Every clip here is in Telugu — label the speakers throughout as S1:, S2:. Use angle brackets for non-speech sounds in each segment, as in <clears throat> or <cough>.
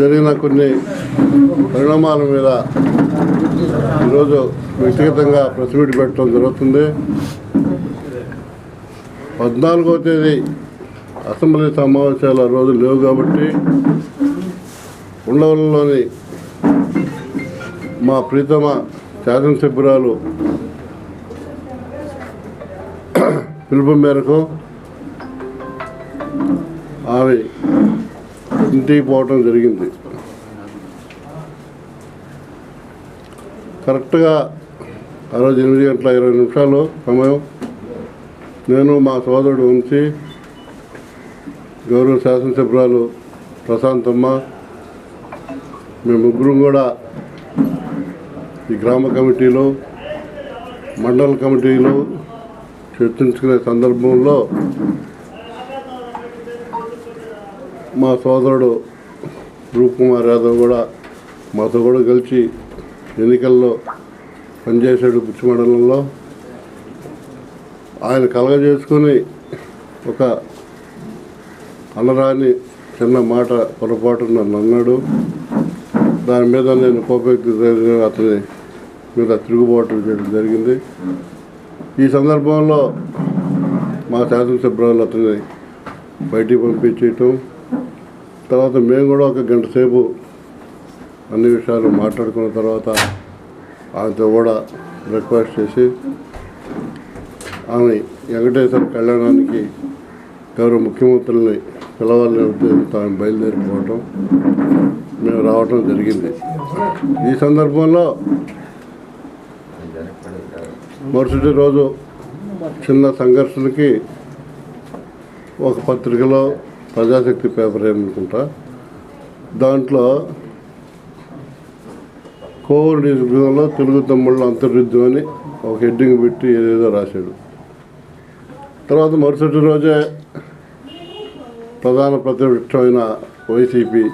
S1: జరిగిన కొన్ని పరిణామాల మీద ఈరోజు వ్యక్తిగతంగా ప్రెస్ మీట్ పెట్టడం జరుగుతుంది. పద్నాలుగో తేదీ అసెంబ్లీ సమావేశాల రోజు లేవు కాబట్టి ఉండవల్లిలోని మా ప్రీతమ శాసనసభ్యురాలు పిలుపు మేరకు ఆమె ఇంటికి పోవటం జరిగింది. కరెక్ట్గా ఆ రోజు ఎనిమిది గంటల ఇరవై నిమిషాలు సమయం. నేను మా సోదరుడు ఉంచి గౌరవ శాసనసభ్యురాలు ప్రశాంతమ్మ మేము ముగ్గురం కూడా ఈ గ్రామ కమిటీలో మండల కమిటీలో చర్చించుకునే సందర్భంలో మా సోదరుడు రూప్ కుమార్ యాదవ్ కూడా మాతో కూడా కలిసి ఎన్నికల్లో పనిచేశాడు బుచ్చి మండలంలో ఆయన కలగజేసుకొని ఒక అనరాని చిన్న మాట పొరపాటు నన్ను అన్నాడు దాని మీద నేను కోపెక్తి అతని మీద తిరుగుబాటు చేయడం జరిగింది. ఈ సందర్భంలో మా శాసనసభ్యులు అతన్ని బయటికి పంపించేయటం తర్వాత మేము కూడా ఒక గంట సేపు అన్ని విషయాలు మాట్లాడుకున్న తర్వాత ఆమెతో కూడా రిక్వెస్ట్ చేసి ఆమె వెంకటేశ్వర కళ్యాణానికి గౌరవ ముఖ్యమంత్రుల్ని పిలవాలని ఉద్దేశంతో ఆమె బయలుదేరిపోవటం మేము రావటం జరిగింది. ఈ సందర్భంలో మరుసటి రోజు చిన్న సంఘర్షణకి ఒక పత్రికలో ప్రజాశక్తి పేపర్ ఏమనుకుంటా? దాంట్లో కోవూరు నియోజకవర్గంలో తెలుగు తమ్ముళ్ళ అంతర్యుద్ధం అని ఒక హెడ్డింగ్ పెట్టి ఏదేదో రాశాడు. తర్వాత మరుసటి రోజే ప్రధాన ప్రతిపక్షమైన వైసీపీ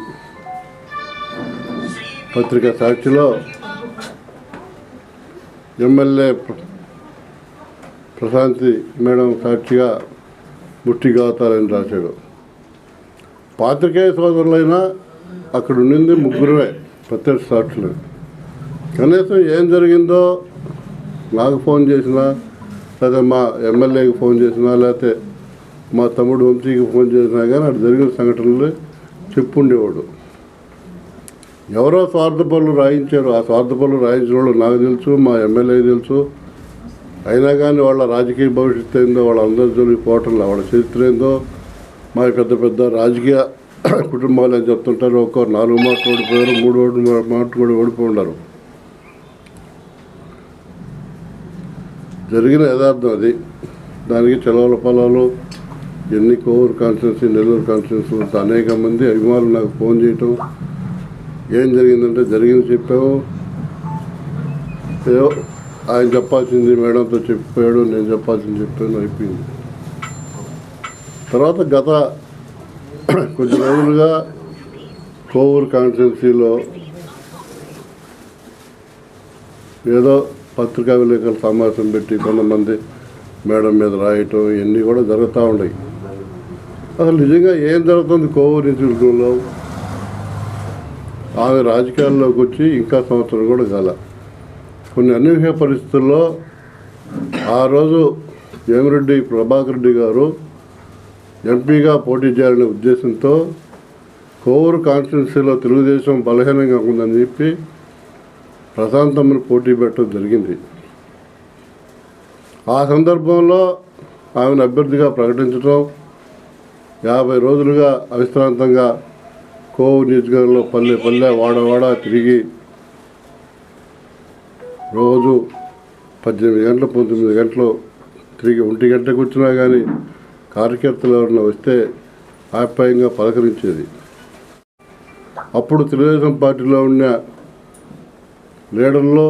S1: పత్రిక సాక్షిలో ఎమ్మెల్యే ప్రశాంతి మేడం సాక్షిగా ముట్టి గాతాలని రాశాడు. పాత్రికేయ సోదరులైనా అక్కడ ఉండింది ముగ్గురమే ప్రత్యక్ష సాక్షులు. కనీసం ఏం జరిగిందో నాకు ఫోన్ చేసినా లేదా మా ఎమ్మెల్యేకి ఫోన్ చేసినా లేకపోతే మా తమ్ముడు వంశీకి ఫోన్ చేసినా కానీ అటు జరిగిన సంఘటనలు చెప్పుండేవాడు. ఎవరో స్వార్థ పనులు రాయించారు. ఆ స్వార్థ పనులు రాయించిన వాళ్ళు నాకు తెలుసు మా ఎమ్మెల్యే తెలుసు. అయినా కానీ వాళ్ళ రాజకీయ భవిష్యత్తు ఏందో వాళ్ళందరి జోలికి పోవటంలో వాళ్ళ చరిత్ర ఏందో మా పెద్ద పెద్ద రాజకీయ <clears throat> కుటుంబాలు అని చెప్తుంటారు ఒక నాలుగు మాటలు ఓడిపోయారు మూడు ఓడి మాటలు కూడా ఓడిపోయి ఉన్నారు. జరిగిన యథార్థం అది. దానికి చెలవల పొలాలు ఎన్ని కోవూరు కాన్స్టిట్యున్సీ నెల్లూరు కాన్స్టిట్యున్సీ అనేక మంది అభిమానులు నాకు ఫోన్ చేయటం ఏం జరిగిందంటే జరిగింది చెప్పాము ఏదో ఆయన చెప్పాల్సింది మేడంతో చెప్పాడు నేను చెప్పాల్సింది చెప్పాను అయిపోయింది. తర్వాత గత కొద్ది రోజులుగా కోవూరు కాన్స్టిట్యున్సీలో ఏదో పత్రికా విలేకరుల సమావేశం పెట్టి కొంతమంది మేడం మీద రాయటం ఇవన్నీ కూడా జరుగుతూ ఉన్నాయి. అసలు నిజంగా ఏం జరుగుతుంది కోవూరు ఇన్స్టిట్యూట్లో? ఆమె రాజకీయాల్లోకి వచ్చి ఇంకా సంవత్సరం కూడా కాల. కొన్ని అనూహ్య పరిస్థితుల్లో ఆ రోజు వేమిరెడ్డి ప్రభాకర్ రెడ్డి గారు ఎంపీగా పోటీ చేయాలనే ఉద్దేశంతో కోవూరు కాన్స్టిట్యున్సీలో తెలుగుదేశం బలహీనంగా ఉందని చెప్పి ప్రశాంతమ్మను పోటీ పెట్టడం జరిగింది. ఆ సందర్భంలో ఆమెను అభ్యర్థిగా ప్రకటించడం యాభై రోజులుగా అవిశ్రాంతంగా కోవూరు నియోజకవర్గంలో పల్లె పల్లె వాడవాడ తిరిగి రోజు పద్దెనిమిది గంటలు పంతొమ్మిది గంటలు తిరిగి ఒంటి గంటకు వచ్చినా కానీ కార్యకర్తలు ఎవరైనా వస్తే ఆప్యాయంగా పలకరించేది. అప్పుడు తెలుగుదేశం పార్టీలో ఉన్న లీడర్లో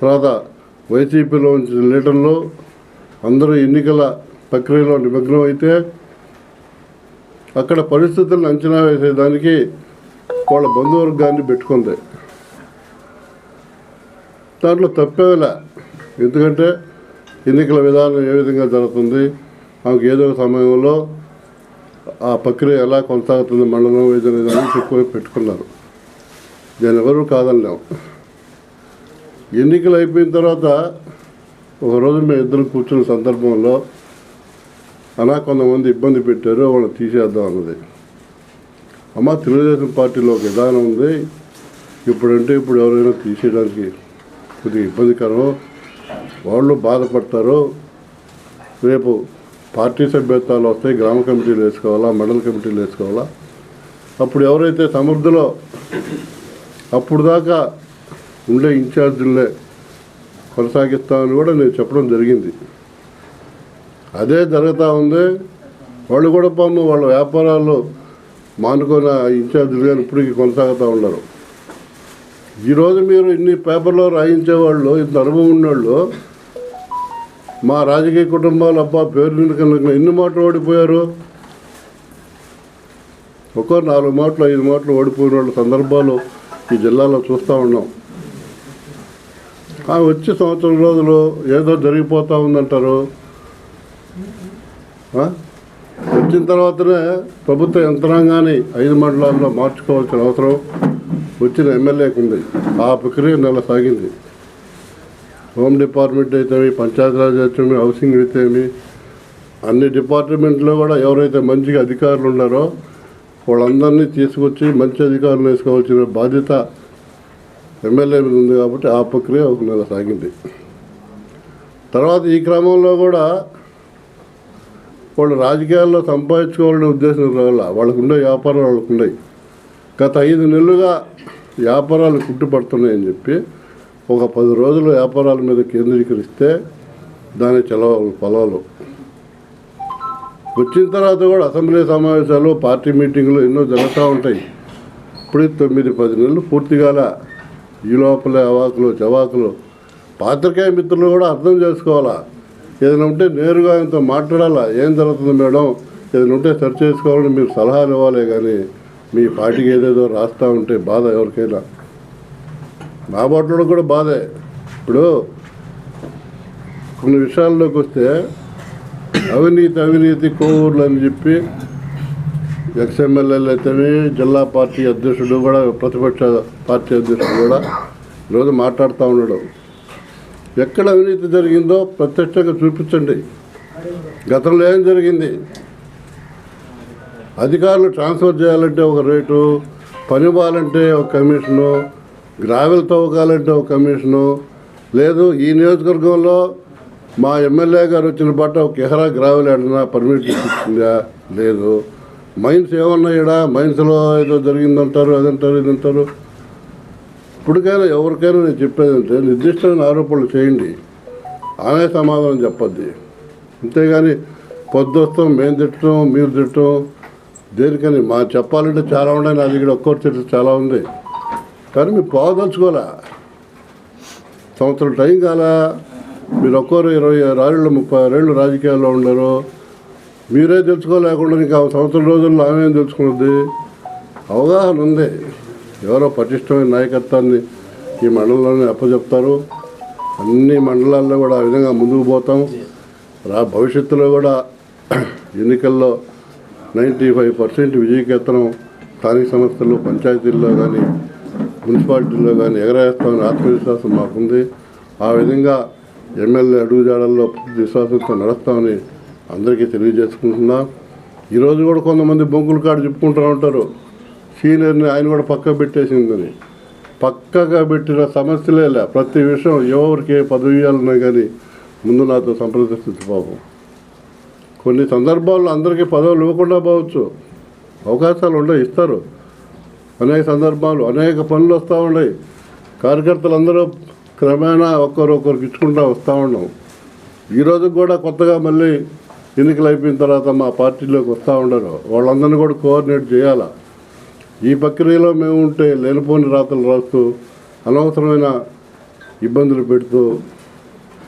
S1: తర్వాత వైసీపీలో ఉంచిన లీడర్లో అందరూ ఎన్నికల ప్రక్రియలో నిమగ్నం అయితే అక్కడ పరిస్థితులను అంచనా వేసేదానికి వాళ్ళ బంధువర్గాన్ని పెట్టుకుంది. దాంట్లో తప్పేలా ఎందుకంటే ఎన్నికల విధానం ఏ విధంగా జరుగుతుంది ఆమెకు ఏదో ఒక సమయంలో ఆ ప్రక్రియ ఎలా కొనసాగుతుంది మండలం ఏదైనా అనేది చెప్పుకొని పెట్టుకున్నారు. దాని ఎవరు కాదన్నాం ఎన్నికలు అయిపోయిన తర్వాత ఒకరోజు మేము ఇద్దరు కూర్చున్న సందర్భంలో అలా కొంతమంది ఇబ్బంది పెట్టారు వాళ్ళని తీసేద్దాం అన్నది. అమ్మ తెలుగుదేశం పార్టీలో ఒక విధానం ఉంది. ఇప్పుడంటే ఇప్పుడు ఎవరైనా తీసేయడానికి కొద్దిగా ఇబ్బందికరం వాళ్ళు బాధపడతారు రేపు పార్టీ సభ్యత్వాలు వస్తాయి గ్రామ కమిటీలు వేసుకోవాలా మండల కమిటీలు వేసుకోవాలా? అప్పుడు ఎవరైతే సమర్థులో అప్పుడు దాకా ఉండే ఇన్ఛార్జీలనే కొనసాగిస్తామని కూడా నేను చెప్పడం జరిగింది. అదే జరుగుతూ ఉంది. వాళ్ళు కూడా పాము వాళ్ళ వ్యాపారాలు మానుకొని ఇన్ఛార్జీలు కానీ ఇప్పటికీ కొనసాగుతూ ఉన్నారు. ఈరోజు మీరు ఇన్ని పేపర్లో రాయించే వాళ్ళు ఇంత అనుభవం ఉన్నవాళ్ళు మా రాజకీయ కుటుంబాలు అబ్బా పేరు ఎన్ని మాటలు ఓడిపోయారు? ఒక్కో నాలుగు మాటలు ఐదు మాటలు ఓడిపోయిన వాళ్ళ సందర్భాలు ఈ జిల్లాలో చూస్తూ ఉన్నాం. ఆ వచ్చే సంవత్సరం రోజులు ఏదో జరిగిపోతూ ఉందంటారు. వచ్చిన తర్వాతనే ప్రభుత్వ యంత్రాంగాన్ని ఐదు మండలాల్లో మార్చుకోవాల్సిన అవసరం వచ్చిన ఎమ్మెల్యేకి ఉంది ఆ ప్రక్రియ నెల సాగింది హోమ్ డిపార్ట్మెంట్ అయితేమి పంచాయతీరాజ్ అయితేమి హౌసింగ్ అయితేమి అన్ని డిపార్ట్మెంట్లో కూడా ఎవరైతే మంచిగా అధికారులు ఉన్నారో వాళ్ళందరినీ తీసుకొచ్చి మంచి అధికారులు వేసుకోవాల్సిన బాధ్యత ఎమ్మెల్యే మీద ఉంది కాబట్టి ఆ ప్రక్రియ ఒక నెల సాగింది. తర్వాత ఈ క్రమంలో కూడా వాళ్ళు రాజకీయాల్లో సంపాదించుకోవాలనే ఉద్దేశం రావాల వాళ్ళకు ఉండే వ్యాపారాలు వాళ్ళకు ఉన్నాయి గత ఐదు నెలలుగా వ్యాపారాలు కుట్టుపడుతున్నాయని చెప్పి ఒక పది రోజులు వ్యాపారాల మీద కేంద్రీకరిస్తే దాని చలవ ఫలాలు. వచ్చిన తర్వాత కూడా అసెంబ్లీ సమావేశాలు పార్టీ మీటింగులు ఎన్నో జరుగుతూ ఉంటాయి. ఇప్పుడు తొమ్మిది పది నెలలు పూర్తిగాల ఈ లోపల అవాకులు చవాకులు పాత్రికేయ మిత్రులు కూడా అర్థం చేసుకోవాలా? ఏదైనా ఉంటే నేరుగా ఆయనతో మాట్లాడాలా? ఏం జరుగుతుంది మేడం? ఏదైనా ఉంటే సరి చేసుకోవాలని మీరు సలహాలు ఇవ్వాలి కానీ మీ పార్టీకి ఏదేదో రాస్తూ ఉంటే బాధ ఎవరికైనా. నా కూడా బాధే. ఇప్పుడు కొన్ని విషయాల్లోకి వస్తే అవినీతి అవినీతి కోవూర్లు అని చెప్పి ఎక్స్ఎమ్మెల్యేలు అయితేనే జిల్లా పార్టీ అధ్యక్షుడు కూడా ప్రతిపక్ష పార్టీ అధ్యక్షుడు కూడా ఈరోజు మాట్లాడుతూ ఉన్నాడు. ఎక్కడ అవినీతి జరిగిందో ప్రత్యక్షంగా చూపించండి. గతంలో ఏం జరిగింది? అధికారులు ట్రాన్స్ఫర్ చేయాలంటే ఒక రేటు పని ఇవ్వాలంటే ఒక కమిషను గ్రావెల్ తవ్వకాలంటే ఒక కమిషను. లేదు ఈ నియోజకవర్గంలో మా ఎమ్మెల్యే గారు వచ్చిన బట్ట ఒక ఎహరా గ్రావెల్ ఏడన్నా పర్మిషన్ ఇచ్చిందా లేదు. మైన్స్ ఏమన్నా ఇక్కడ మైన్స్లో ఏదో జరిగిందంటారు అదంటారు ఇదంటారు. ఇప్పటికైనా ఎవరికైనా నేను చెప్పేది అంటే నిర్దిష్టమైన ఆరోపణలు చేయండి. ఆమె సమాధానం చెప్పద్ది. అంతేగాని పొద్దుస్తాం మేము తిట్టడం మీరు తిట్టడం దేనికని మా చెప్పాలంటే చాలా ఉన్నాయి నా దగ్గర ఒక్కొక్కటి తిట్ట చాలా ఉంది. కానీ మీరు పోదలుచుకోలే సంవత్సరం టైం కాలా మీరు ఒక్కరు ఇరవై ఆరేళ్ళు ముప్పై ఆరేళ్ళు రాజకీయాల్లో ఉండరు మీరే తెలుసుకోలేకుండా ఇంకా సంవత్సరం రోజుల్లో ఆమెం తెలుసుకున్నది? అవగాహన ఉంది. ఎవరో పటిష్టమైన నాయకత్వాన్ని ఈ మండలంలోనే అప్పచెప్తారు అన్ని మండలాల్లో కూడా ఆ విధంగా ముందుకు పోతాం. రా భవిష్యత్తులో కూడా ఎన్నికల్లో నైంటీ ఫైవ్ పర్సెంట్ విజయకేతనం స్థానిక సంస్థలు పంచాయతీల్లో కానీ మున్సిపాలిటీలో కానీ ఎగరేస్తామని ఆత్మవిశ్వాసం మాకుంది. ఆ విధంగా ఎమ్మెల్యే అడుగుజాడల్లో పూర్తి విశ్వాసంతో నడుస్తామని అందరికీ తెలియజేసుకుంటున్నా. ఈరోజు కూడా కొంతమంది బొంకుల కాడు చెప్పుకుంటూ ఉంటారు. సీనియర్ని ఆయన కూడా పక్క పెట్టేసిందని. పక్కగా పెట్టిన సమస్యలే లే. ప్రతి విషయం ఎవరికి ఏ పదవి ఇవ్వాలన్నా కానీ ముందు నాతో సంప్రదిస్తుంది పాపం కొన్ని సందర్భాల్లో అందరికీ పదవులు ఇవ్వకుండా పోవచ్చు. అవకాశాలు ఉన్నాయి ఇస్తారు. అనేక సందర్భాలు అనేక పనులు వస్తూ ఉన్నాయి. కార్యకర్తలు అందరూ క్రమేణా ఒక్కరు ఇచ్చుకుంటూ వస్తూ ఉన్నాం. ఈరోజు కూడా కొత్తగా మళ్ళీ ఎన్నికలు అయిపోయిన తర్వాత మా పార్టీలోకి వస్తూ ఉండరు. వాళ్ళందరినీ కూడా కోఆర్డినేట్ చేయాలా? ఈ ప్రక్రియలో మేము ఉంటే లేనిపోని రాతలు రాస్తూ అనవసరమైన ఇబ్బందులు పెడుతూ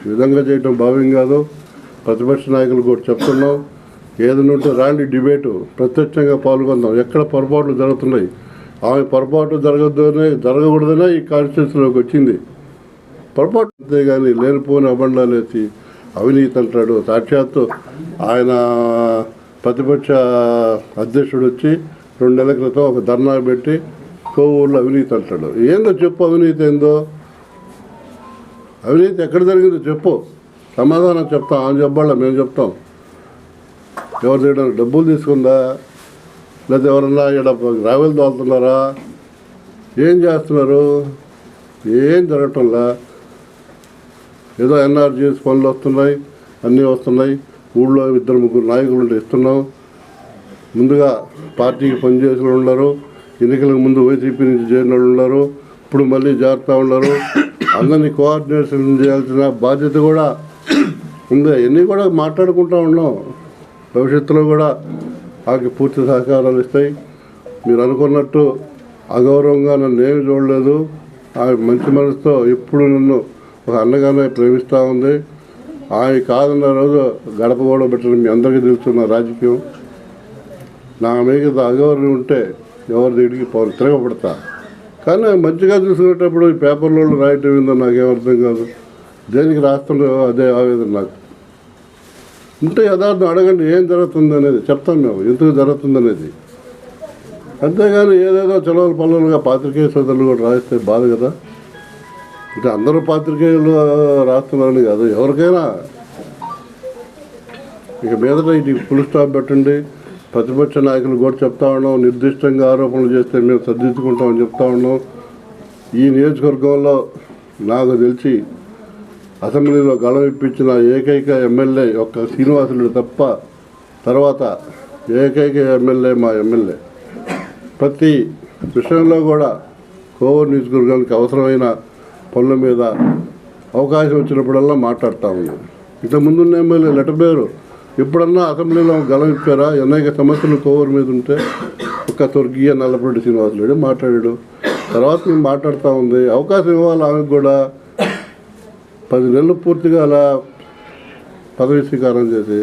S1: ఈ విధంగా చేయటం భావ్యం కాదు. ప్రతిపక్ష నాయకులు కూడా చెప్తున్నాం. ఏదైనా ఉంటే రాండి డిబేటు. ప్రత్యక్షంగా పాల్గొందాం. ఎక్కడ పొరపాట్లు జరుగుతున్నాయి? ఆమె పొరపాటు జరగద్దనే జరగకూడదనే ఈ కాన్స్టిట్యూన్సీలోకి వచ్చింది. పొరపాటు అంతేగాని లేనిపోని అబండాలేసి అవినీతి అంటాడు. సాక్షాత్తు ఆయన ప్రతిపక్ష అధ్యక్షుడు వచ్చి రెండు నెలల క్రితం ఒక ధర్నా పెట్టి కోవూరులో అవినీతి అంటాడు. ఏందో చెప్పు అవినీతి ఏందో? అవినీతి ఎక్కడ జరిగిందో చెప్పు. సమాధానం చెప్తాం. ఆమె చెప్పాలా? మేము చెప్తాం. ఎవరి దగ్గర డబ్బులు తీసుకుందా? లేదా ఎవరన్నా ఇక్కడ రావెల్ తోలుతున్నారా ఏం చేస్తున్నారు? ఏం జరగటంలా ఏదో ఎన్ఆర్జీఎస్ పనులు వస్తున్నాయి అన్నీ వస్తున్నాయి. ఊళ్ళో ఇద్దరు ముగ్గురు నాయకులు ఇస్తున్నాం. ముందుగా పార్టీకి పనిచేసిన వాళ్ళు ఉన్నారు. ఎన్నికలకు ముందు వైసీపీ నుంచి చేరిన వాళ్ళు ఉన్నారు. ఇప్పుడు మళ్ళీ జాగ్రత్త ఉన్నారు. అందరినీ కోఆర్డినేషన్ చేయాల్సిన బాధ్యత కూడా ఉంది. అన్నీ కూడా మాట్లాడుకుంటూ ఉన్నాం. భవిష్యత్తులో కూడా ఆకి పూర్తి సహకారాలు ఇస్తాయి. మీరు అనుకున్నట్టు అగౌరవంగా నన్ను ఏమి చూడలేదు. ఆమె మంచి మనసుతో ఎప్పుడు నన్ను ఒక అన్నగానే ప్రేమిస్తూ ఉంది. ఆమె కాదన్న రోజు గడప కూడా పెట్టడం మీ అందరికీ తెలుస్తున్న రాజకీయం. నా మీద అగౌరవం ఉంటే ఎవరి దగ్గరికి పవన్ తిరగబడతా. కానీ మంచిగా చూసుకునేటప్పుడు ఈ పేపర్లో రాయటం ఏందో నాకేమర్థం కాదు. దేనికి రాస్తుండో అదే ఆవేదన నాకు. ఉంటే యథార్థం అడగండి ఏం జరుగుతుంది అనేది చెప్తాం మేము ఎందుకు జరుగుతుంది అనేది అంతేగాని ఏదేదో చలవలు పనులుగా పాత్రికేయ సోదరులు కూడా రాస్తే బాధ కదా. అంటే అందరూ పాత్రికేయులు రాస్తున్నారని కాదు ఎవరికైనా. ఇక మీదట ఇది ఫుల్ స్టాప్ పెట్టండి. ప్రతిపక్ష నాయకులు కూడా చెప్తా ఉన్నాం నిర్దిష్టంగా ఆరోపణలు చేస్తే మేము సర్దిద్దుకుంటామని చెప్తా ఉన్నాం. ఈ నియోజకవర్గంలో నాకు తెలిసి అసెంబ్లీలో గళం ఇప్పించిన ఏకైక ఎమ్మెల్యే యొక్క శ్రీనివాసులు తప్ప తర్వాత ఏకైక ఎమ్మెల్యే మా ఎమ్మెల్యే. ప్రతి విషయంలో కూడా కోవూరు నియోజకవర్గానికి అవసరమైన పనుల మీద అవకాశం వచ్చినప్పుడల్లా మాట్లాడుతూ ఉన్నాం. ఇంతకుముందు ఉన్న ఎమ్మెల్యే లెటర్ పేరు ఎప్పుడన్నా అసెంబ్లీలో గలం ఇప్పారా అనేక సమస్యలు కోవూరు మీద ఉంటే ఒక స్వర్గీయ నల్లపరెడ్డి శ్రీనివాసులు మాట్లాడాడు. తర్వాత మేము మాట్లాడుతూ ఉంది. అవకాశం ఇవ్వాలి? ఆమెకు కూడా పది నెలలు పూర్తిగా అలా పదవి స్వీకారం చేసి